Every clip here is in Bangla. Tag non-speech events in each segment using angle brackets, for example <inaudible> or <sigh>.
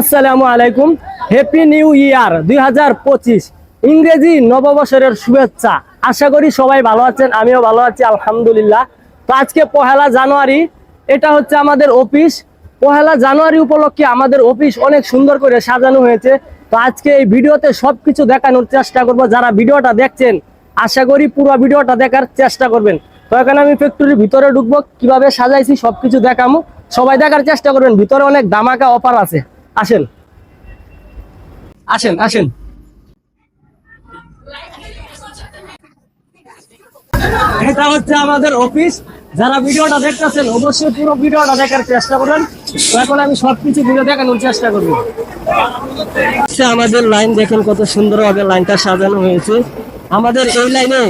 আসসালামু আলাইকুম। হ্যাপি নিউ ইয়ার দুই হাজার পঁচিশ। ইংরেজি নববর্ষের শুভেচ্ছা। আশা করি সবাই ভালো আছেন, আমিও ভালো আছি, আলহামদুলিল্লাহ। তো আজকে পহেলা জানুয়ারি, এটা হচ্ছে আমাদের অফিস। পহেলা জানুয়ারি উপলক্ষে আমাদের অফিস অনেক সুন্দর করে সাজানো হয়েছে। তো আজকে এই ভিডিওতে সবকিছু দেখানোর চেষ্টা করব। যারা ভিডিওটা দেখছেন, আশা করি পুরো ভিডিওটা দেখার চেষ্টা করবেন। তো এখানে আমি ফ্যাক্টরির ভিতরে ঢুকবো, কীভাবে সাজাইছি সবকিছু দেখামু। সবাই দেখার চেষ্টা করবেন, ভিতরে অনেক দামাকা অফার আছে। আসেন। আসেন আসেন। এটা হচ্ছে আমাদের অফিস। যারা ভিডিওটা দেখতেছেন, অবশ্যই পুরো ভিডিওটা দেখার চেষ্টা করেন এখন আমি সবকিছু ভিডিও দেখানোর চেষ্টা করব। আমাদের লাইন দেখেন কত সুন্দর সুন্দরভাবে লাইনটা সাজানো হয়েছে। আমাদের এই লাইনে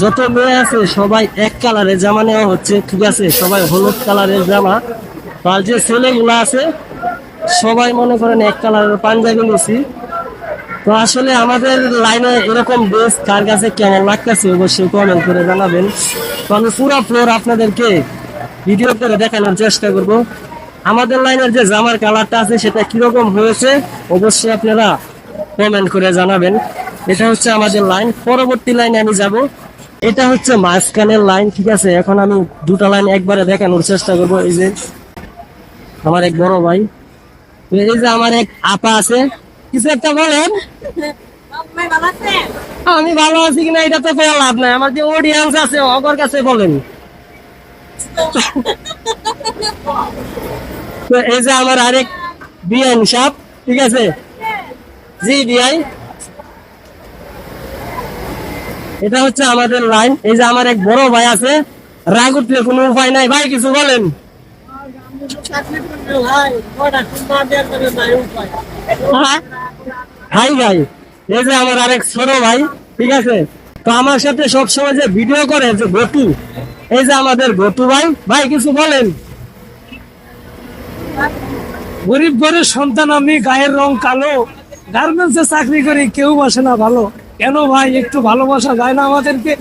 যত মেয়ে আছে, সবাই এক কালারের জামা নেওয়া হচ্ছে, ঠিক আছে? সবাই হলুদ কালারের জামা। আর যে ছেলেগুলো আছে সবাই মনে করেন এক কালারের পাঞ্জাবি নিছি তো আসলে আমাদের লাইনে এরকম ড্রেস কার কাছে কেমন লাগতেছে অবশ্যই কমেন্ট করে জানাবেন। তো আমি পুরো ফ্লোর আপনাদেরকে ভিডিও করে দেখানোর চেষ্টা করব। আমাদের লাইনের যে জামার কালারটা আছে সেটা কীরকম হয়েছে অবশ্যই আপনারা কমেন্ট করে জানাবেন। এটা হচ্ছে আমাদের লাইন পরবর্তী লাইনে আমি যাব। এটা হচ্ছে মাঝখানের লাইন ঠিক আছে? এখন আমি দুটা লাইন একবারে দেখানোর চেষ্টা করব। এই যে আমার এক বড় ভাই। এই যে আমার এক আপা আছে। কিছু একটা বলেন। আমি ভালো আছি কিনা এটা তো কোনো লাভ নাই। আমার যে অডিয়েন্স আছে, অগর কাছে বলেন। এই যে আমার আরেক বিআইন সাপ, ঠিক আছে? জি বিআই এটা হচ্ছে আমাদের লাইন এই যে আমার এক বড় ভাই আছে, রাগ উঠলে কোনো উপায় নাই। ভাই, কিছু বলেন। হাই ভাই, এই যে আমার আরেক ছোট ভাই, ঠিক আছে? তো আমার সাথে সবসময় যে ভিডিও করে, যে এই যে আমাদের ভাই ভাই, কিছু বলেন। গরিব ঘরের সন্তান আমি, গায়ের রং কালো গার্মেন্টসে চাকরি করি, কেউ বসে না ভালো। কেন ভাই, একটু ভালোবাসা যায় না আমাদেরকে?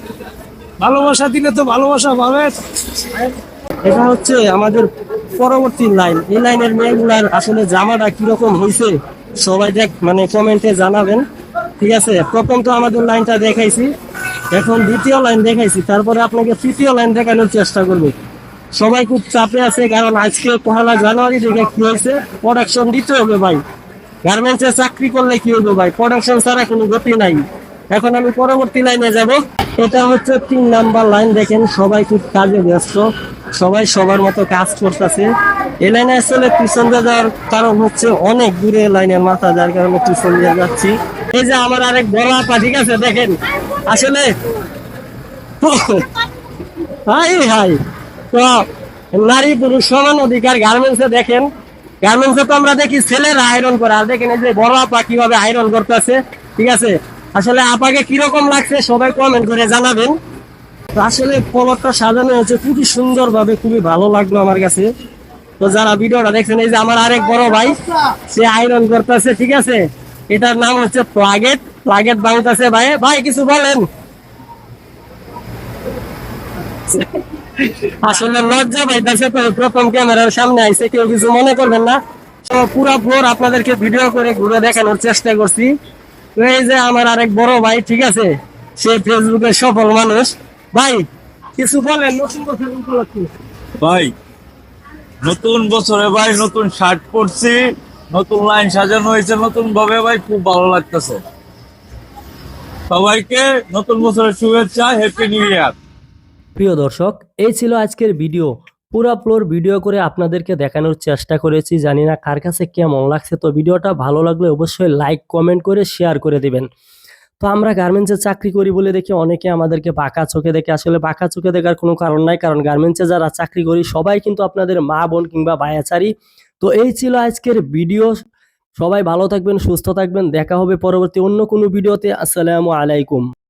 ভালোবাসা দিলে তো ভালোবাসা পাবে। এটা হচ্ছে আমাদের পরবর্তী লাইন। এই লাইনের মেয়েগুলার আসলে জামাটা কীরকম হয়েছে সবাই দেখ মানে কমেন্টে জানাবেন। ঠিক আছে? প্রথম তো আমাদের লাইনটা দেখাইছি। এখন দ্বিতীয় লাইন দেখাইছি। তারপরে আপনাকে তৃতীয় লাইন দেখানোর চেষ্টা করব। সবাই খুব চাপে আছে, কারণ আজকে পহেলা জানুয়ারি থেকে কি হয়েছে? প্রোডাকশন দিতে হবে ভাই। গার্মেন্টসে চাকরি করলে কি হবে ভাই? প্রোডাকশন ছাড়া কোনো গতি নাই। এখন আমি পরবর্তী লাইনে যাব। এটা হচ্ছে তিন নাম্বার লাইন দেখেন, সবাই খুব কাজে ব্যস্ত, সবাই সবার মতো কাজ করতেছে। এই লাইনে আসলে পিছন যাওয়ার কারণ হচ্ছে অনেক দূরে লাইনের মাথা, যার কারণে পিছন দিয়ে যাচ্ছি। এই যে আমার আরেক বড় আপা, ঠিক আছে, দেখেন, আসলে <laughs> হাই হাই। তো, নারী পুরুষ সমান অধিকার গার্মেন্টসে দেখেন গার্মেন্টসে তো আমরা দেখি ছেলেরা আয়রন করে, আর দেখেন এই যে বড় আপা কীভাবে আয়রন করতেছে, ঠিক আছে? আসলে আপাকে কীরকম লাগছে সবাই কমেন্ট করে জানাবেন। তো আসলে পলকটা সাজানো হয়েছে, খুবই সুন্দর ভাবে খুবই ভালো লাগল আমার কাছে। তো যারা ভিডিওটা দেখছেন, এই যে আমার আরেক বড় ভাই, সে আয়রন করতেছে, ঠিক আছে? এটার নাম হচ্ছে প্লাগেট। প্লাগেট বাংলাদেশে ভাই। ভাই, কিছু বলেন। আসলে লজ্জা পাইতেছে তো, প্রথম ক্যামেরার সামনে আইসে, কেউ কিছু মনে করবেন না। পুরো ফ্লোর আপনাদেরকে ভিডিও করে ঘুরে দেখানোর চেষ্টা করছি। তো এই যে আমার আরেক বড় ভাই ঠিক আছে? সে ফেসবুকের সফল মানুষ। ভাই কিছু বলেন নতুন বছর উপলক্ষে। ভাই নতুন বছরে ভাই নতুন শার্ট পরছি নতুন লাইন সাজানো হয়েছে নতুন ভাবে ভাই খুব ভালো লাগতেছে। সবাইকে নতুন বছরের শুভেচ্ছা হ্যাপি নিউ ইয়ার প্রিয় দর্শক এই ছিল আজকের ভিডিও পুরা ফ্লোর ভিডিও করে আপনাদেরকে দেখানোর চেষ্টা করেছি, জানি না কার কাছে কেমন লাগছে। তো ভিডিওটা ভালো লাগলে অবশ্যই লাইক কমেন্ট করে শেয়ার করে দিবেন। তো আমরা গার্মেন্টসে চাকরি করি বলে দেখি অনেকে আমাদেরকে বাঁকা চোখে দেখে। আসলে বাঁকা চোখে দেখার কোনো কারণ নাই, কারণ গার্মেন্টসে যারা চাকরি করি, সবাই কিন্তু আপনাদের মা, বোন কিংবা ভাইয়াচারি। তো এই ছিল আজকের ভিডিও সবাই ভালো থাকবেন, সুস্থ থাকবেন। দেখা হবে পরবর্তী অন্য কোনো ভিডিওতে আসসালামু আলাইকুম।